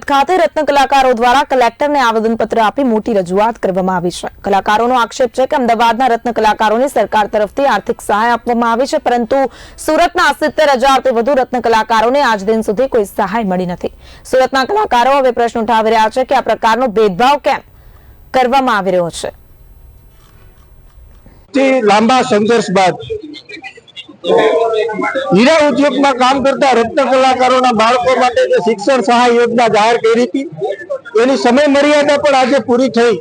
ખાતે રત્ન કલાકારો દ્વારા કલેક્ટરને આવેદનપત્ર આપી મોટી રજૂઆત કરવામાં આવી છે. કલાકારોનો આક્ષેપ છે કે અમદાવાદના રત્ન કલાકારોને સરકાર તરફથી આર્થિક સહાય આપવામાં આવી છે, પરંતુ સુરતના સિત્તેર હજારથી વધુ રત્ન કલાકારોને આજ દિન સુધી કોઈ સહાય મળી નથી. સુરતના કલાકારો હવે પ્રશ્ન ઉઠાવી રહ્યા છે કે આ પ્રકારનો ભેદભાવ કેમ કરવામાં આવી રહ્યો છે? લાંબા સંઘર્ષ બાદ હીરા ઉદ્યોગમાં કામ કરતા રત્ન કલાકારોના બાળકો માટે જે શિક્ષણ સહાય યોજના જાહેર કરી હતી, એની સમય મર્યાદા પણ આજે પૂરી થઈ.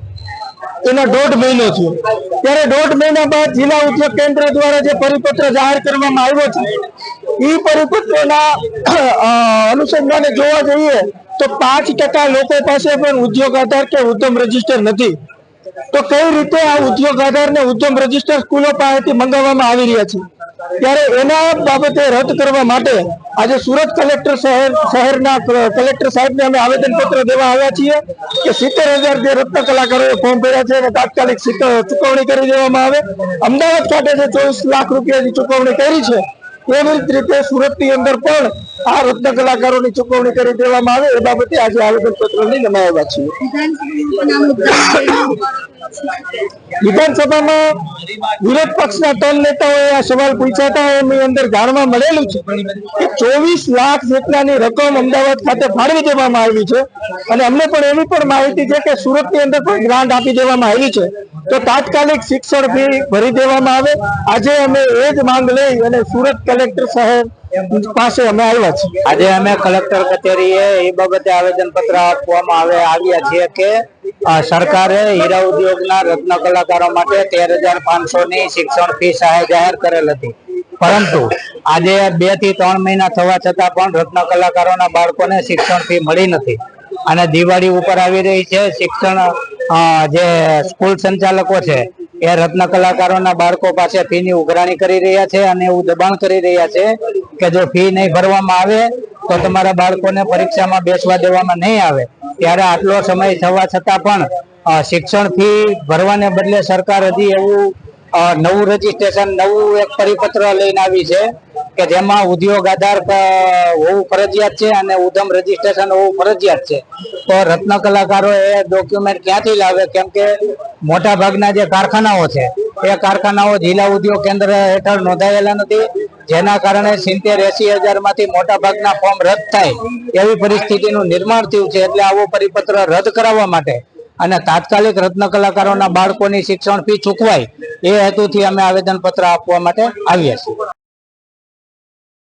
એનો દોઢ મહિનો છે ત્યારે દોઢ મહિના બાદ જિલ્લા ઉદ્યોગ કેન્દ્ર દ્વારા જે પરિપત્ર જાહેર કરવામાં આવ્યો છે એ પરિપત્રના અનુસંધાને જોવા જઈએ તો પાંચ ટકા લોકો પાસે પણ ઉદ્યોગ આધાર કે ઉદ્યમ રજિસ્ટર નથી. તો કઈ રીતે આ ઉદ્યોગ આધાર ને ઉદ્યમ રજિસ્ટર સ્કૂલો પાસેથી મંગાવવામાં આવી રહ્યા છે? ત્યારે એના બાબતે રદ કરવા માટે આજે સુરત કલેક્ટર શહેર શહેરના કલેક્ટર સાહેબને અમે આવેદનપત્ર દેવા આવ્યા છીએ કે સિત્તેર હજાર જે રત્ન કલાકારોએ ફોર્મ ભર્યા છે એને તાત્કાલિક ચૂકવણી કરી દેવામાં આવે. અમદાવાદ ખાતે જે ચોવીસ લાખ રૂપિયાની ચૂકવણી કરી છે, એવી રીતે સુરતની અંદર પણ આ રત્ન કલાકારોની ચૂકવણી કરી દેવામાં આવે એ બાબતે આજે આવેદન પત્ર લઈને છીએ. વિધાનસભામાં વિરોધ પક્ષના ત્રણ નેતાઓએ આ સવાલ પૂછ્યા હતા એની અંદર જાણવા મળેલું છે કે ચોવીસ લાખ જેટલાની રકમ અમદાવાદ ખાતે ફાળવી દેવામાં આવી છે. અને અમને પણ એવી પણ માહિતી છે કે સુરતની અંદર પણ ગ્રાન્ટ આપી દેવામાં આવી છે. તો તાત્કાલિક શિક્ષણ ફી ભરી દેવામાં આવે. આજે અમે એ જ માંગ લઈ અને સુરત કલેક્ટર સાહેબ પાસે અમે આવ્યા છીએ. આજે અમે કલેક્ટર કચેરીએ એ બાબતે આવેદન પત્ર આપવામાં આવે આવ્યા છીએ કે સરકારે હીરા ઉદ્યોગના રત્ન કલાકારો માટે તેર હજાર પાંચસો ની શિક્ષણ ફી સહાય જાહેર કરેલ હતી. પરંતુ આજે બેથી ત્રણ મહિના થવા છતાં પણ રત્ન કલાકારોના બાળકોને શિક્ષણ ફી મળી નથી. અને દિવાળી ઉપર આવી રહી છે. શિક્ષણ જે સ્કૂલ સંચાલકો છે, એ રત્ન કલાકારોના બાળકો પાસે ફી ની ઉઘરાણી કરી રહ્યા છે અને એવું દબાણ કરી રહ્યા છે કે જો ફી નહીં ભરવામાં આવે, તો તમારા બાળકોને પરીક્ષામાં બેસવા દેવામાં નહીં આવે. ત્યારે આટલો સમય થવા છતાં પણ શિક્ષણ ફી ભરવાને બદલે સરકાર હજી એવું નવું રજીસ્ટ્રેશન નવું એક પરિપત્ર લઈને આવી છે કે જેમાં ઉદ્યોગ આધાર હોવું ફરજિયાત છે અને ઉધમ રજીસ્ટ્રેશન હોવું ફરજિયાત છે. તો રત્ન કલાકારો એ ડોક્યુમેન્ટ ક્યાંથી લાવે? કેમ કે મોટા ભાગના જે કારખાનાઓ છે, એ કારખાનાઓ જિલ્લા ઉદ્યોગ કેન્દ્ર હેઠળ નોંધાયેલા નથી. જેના કારણે સિત્તેર એસી હજારમાંથી મોટા ભાગના ફોર્મ રદ થાય એવી પરિસ્થિતિનું નિર્માણ થયું છે. એટલે આવો પરિપત્ર રદ કરાવવા માટે અને તાત્કાલિક રત્ન કલાકારોના બાળકોની શિક્ષણ ફી ચૂકવાય એ હેતુથી અમે આવેદનપત્ર આપવા માટે આવ્યા છીએ.